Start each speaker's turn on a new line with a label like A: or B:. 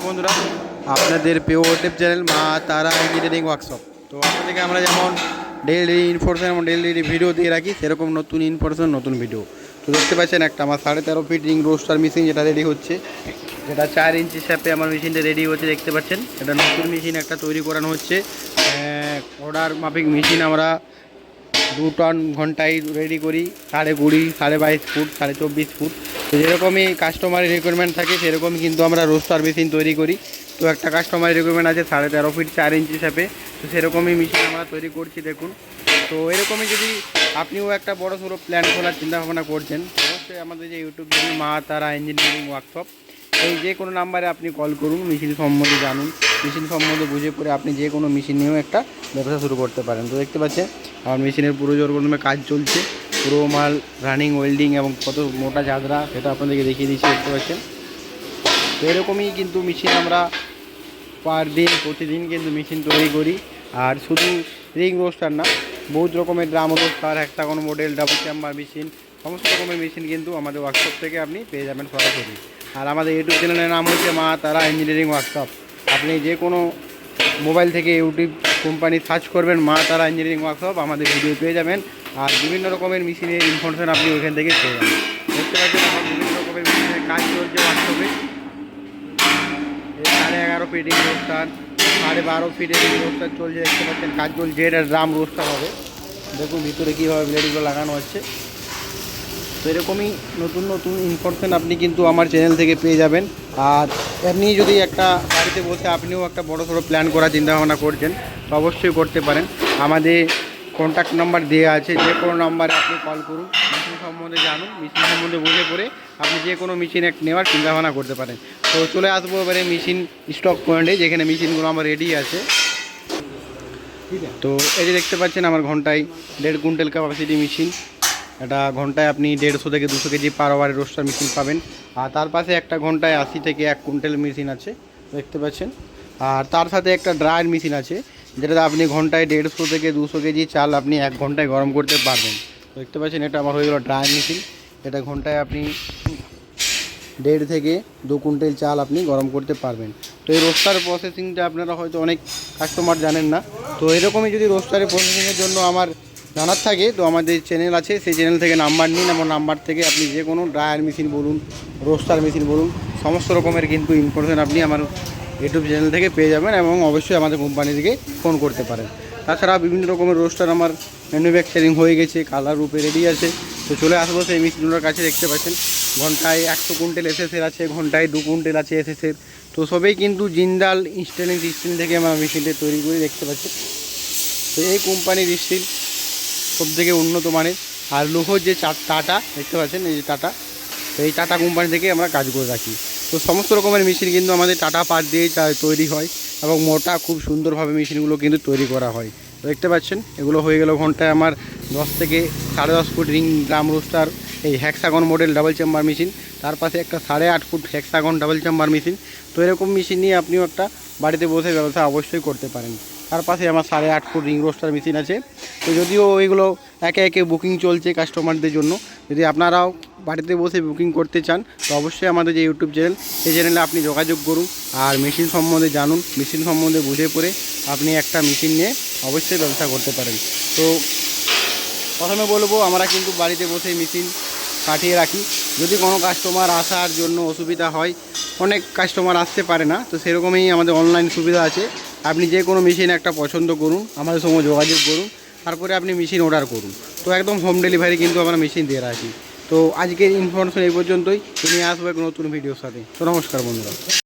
A: নমস্কার বন্ধুরা। আপনাদের প্রিয় ইউটিউব চ্যানেল মা তারা ইঞ্জিনিয়ারিং ওয়ার্কশপ তো আপনাদেরকে আমরা যেমন ডেইলি ইনফরমেশন এবং ডেইলি ভিডিও দিয়ে রাখি, সেরকম নতুন ইনফরমেশন নতুন ভিডিও তো দেখতে পাচ্ছেন একটা, আমার সাড়ে তেরো ফিট রিং রোস্টার মেশিন যেটা রেডি হচ্ছে। যেটা চার ইঞ্চি শ্যাপে আমার মেশিনটা রেডি হচ্ছে, দেখতে পাচ্ছেন। এটা নতুন মেশিন একটা তৈরি করানো হচ্ছে। অর্ডার মাফিক মেশিন আমরা দু টন ঘন্টায় রেডি করি, সাড়ে কুড়ি, সাড়ে বাইশ ফুট, সাড়ে চব্বিশ ফুট। তো যেরকমই কাস্টমারের রিকোয়ারমেন্ট থাকে, সেরকমই কিন্তু আমরা রোস্টার মেশিন তৈরি করি। তো একটা কাস্টমারের রিকোয়ারমেন্ট আছে সাড়ে তেরো ফিট চার ইঞ্চি হিসাবে। তো সেরকমই মেশিন আমরা তৈরি করছি, দেখুন। তো এরকমই যদি আপনিও একটা বড় সড়ো প্ল্যান খোলার চিন্তাভাবনা করছেন, অবশ্যই আমাদের যে ইউটিউব চ্যানেল মা তারা ইঞ্জিনিয়ারিং ওয়ার্কশপ এই যে কোনো নাম্বারে আপনি কল করুন মেশিন সম্বন্ধে জানুন। মেশিন সম্বন্ধে বুঝে পড়ে আপনি যে কোনো মেশিন নিয়েও একটা ব্যবসা শুরু করতে পারেন। তো দেখতে পাচ্ছেন, আমার মেশিনের পুরো জোর কাজ চলছে। পুরো মাল রানিং ওয়েল্ডিং এবং কত মোটা চাদরা সেটা আপনাদেরকে দেখিয়ে দিচ্ছি, দেখতে পাচ্ছেন? তো এরকমই কিন্তু মেশিন আমরা পার দিন প্রতিদিন কিন্তু মেশিন তৈরি করি। আর শুধু রিং রোস্টার না, বহুত রকমের drum roaster hexagon model double chamber machine সমস্ত রকমের মেশিন কিন্তু আমাদের ওয়ার্কশপ থেকে আপনি পেয়ে যাবেন সরাসরি। আর আমাদের ইউটিউব চ্যানেলের নাম হচ্ছে মা তারা ইঞ্জিনিয়ারিং ওয়ার্কশপ আপনি যে কোনো মোবাইল থেকে ইউটিউব কোম্পানি সার্চ করবেন মা তারা ইঞ্জিনিয়ারিং ওয়ার্কশপ আমাদের ভিডিও পেয়ে যাবেন। আর বিভিন্ন রকমের মেশিনের ইনফরমেশন আপনি ওইখান থেকে পেয়ে যাবেন। দেখতে পাচ্ছেন আমার বিভিন্ন রকমের মেশিনের কাজ চলছে এই সাড়ে এগারো ফিটিং রোস্টার সাড়ে বারো ফিটের রোস্টার চলছে, দেখতে পাচ্ছেন কাজ চলছে, এটা ড্রাম রোস্টার হবে। দেখুন ভিতরে কীভাবে ব্লেডগুলো লাগানো হচ্ছে। তো এরকমই নতুন নতুন ইনফরমেশন আপনি কিন্তু আমার চ্যানেল থেকে পেয়ে যাবেন। আর এমনি যদি একটা বাড়িতে বসে আপনিও একটা বড় সড়ো প্ল্যান করার চিন্তাভাবনা করছেন, তো অবশ্যই করতে পারেন। আমাদের কন্ট্যাক্ট নাম্বার দেওয়া আছে, যে কোনো নাম্বারে আপনি কল করুন। মেশিন সম্বন্ধে জানুন, মেশিন সম্বন্ধে বুঝে পড়ে আপনি যে কোনো মেশিন এক নেওয়ার চিন্তাভাবনা করতে পারেন। তো চলে আসব এবারে মেশিন স্টক পয়েন্টে যেখানে মেশিনগুলো আমার রেডি আছে। তো এই যে দেখতে পাচ্ছেন আমার ঘন্টায় দেড় কুইন্টাল ক্যাপাসিটি মেশিন এটা ঘন্টায় আপনি দেড়শো থেকে দুশো কেজি পার ওভারের রোস্টার মেশিন পাবেন। আর তার পাশে একটা ঘন্টায় আশি থেকে এক কুইন্টাল মেশিন আছে। দেখতে পাচ্ছেন? আর তার সাথে একটা ড্রায়ার মেশিন আছে, যেটাতে আপনি ঘন্টায় দেড়শো থেকে দুশো কেজি চাল আপনি এক ঘন্টায় গরম করতে পারবেন। দেখতে পাচ্ছেন, এটা আমার হয়ে গেলো ড্রায়ার মেশিন। এটা ঘন্টায় আপনি দেড় থেকে দু কুইন্টাল চাল আপনি গরম করতে পারবেন। তো এই রোস্টার প্রসেসিংটা আপনারা হয়তো অনেক কাস্টমার জানেন না। তো এরকমই যদি রোস্টারের প্রসেসিংয়ের জন্য আমার জানার থাকে, তো আমাদের চ্যানেল আছে, সেই চ্যানেল থেকে নাম্বার নিন আমার নাম্বার থেকে আপনি যে কোনো ড্রায়ার মেশিন বলুন, রোস্টার মেশিন বলুন, সমস্ত রকমের কিন্তু ইনফরমেশন আপনি আমার ইউটিউব চ্যানেল থেকে পেয়ে যাবেন এবং অবশ্যই আমাদের কোম্পানি থেকে ফোন করতে পারেন। তাছাড়া বিভিন্ন রকমের রোস্টার আমার ম্যানুফ্যাকচারিং হয়ে গেছে কালার রূপে রেডি আছে। তো চলে আসব সেই মেশিনগুলোর কাছে, দেখতে পাচ্ছেন। ঘন্টায় একশো কুইন্টাল এসএসের আছে, ঘন্টায় দু কুইন্টাল আছে এসএসের তো সবেই কিন্তু জিন্দাল স্টেনলেস স্টিল থেকে আমরা মেশিনটা তৈরি করে, দেখতে পাচ্ছি তো এই কোম্পানির স্টিল সব থেকে উন্নত মানের। আর লোহর যে টাটা দেখতে পাচ্ছেন এই যে টাটা তো এই টাটা কোম্পানি থেকে আমরা কাজ করে রাখি। তো সমস্ত রকমের মেশিন কিন্তু আমাদের টাটা পার দিয়ে তৈরি হয় এবং মোটা খুব সুন্দরভাবে মেশিনগুলো কিন্তু তৈরি করা হয়। দেখতে পাচ্ছেন, এগুলো হয়ে গেল ঘন্টায় আমার দশ থেকে সাড়ে দশ ফুট রিং ড্রাম রোস্টার, এই hexagon model double chamber machine তার পাশে একটা সাড়ে আট foot hexagon double chamber machine তো এরকম মেশিন নিয়ে আপনিও একটা বাড়িতে বসে ব্যবসা অবশ্যই করতে পারেন। তার পাশে আমার সাড়ে আট ফুট রিং রোস্টার মেশিন আছে। তো যদিও ওইগুলো একে একে বুকিং চলছে কাস্টমারদের জন্য, যদি আপনারাও বাড়িতে বসে বুকিং করতে চান, তো অবশ্যই আমাদের যে ইউটিউব চ্যানেল সেই চ্যানেলে আপনি যোগাযোগ করুন আর মেশিন সম্বন্ধে জানুন। মেশিন সম্বন্ধে বুঝে পড়ে আপনি একটা মেশিন নিয়ে অবশ্যই ব্যবসা করতে পারেন। তো প্রথমে বলব, আমরা কিন্তু বাড়িতে বসে মেশিন পাঠিয়ে রাখি। যদি কোনো কাস্টমার আসার জন্য অসুবিধা হয়, অনেক কাস্টমার আসতে পারে না, তো সেরকমই আমাদের অনলাইন সুবিধা আছে। আপনি যে কোনো মেশিন একটা পছন্দ করুন, আমাদের সঙ্গে যোগাযোগ করুন, তারপরে আপনি মেশিন অর্ডার করুন। তো একদম হোম ডেলিভারি কিন্তু আমরা মেশিন দিয়ে রাখি। তো আজকের ইনফরমেশন এই পর্যন্তই, তুমি আসব এক নতুন ভিডিওর সাথে। তো নমস্কার বন্ধুরা।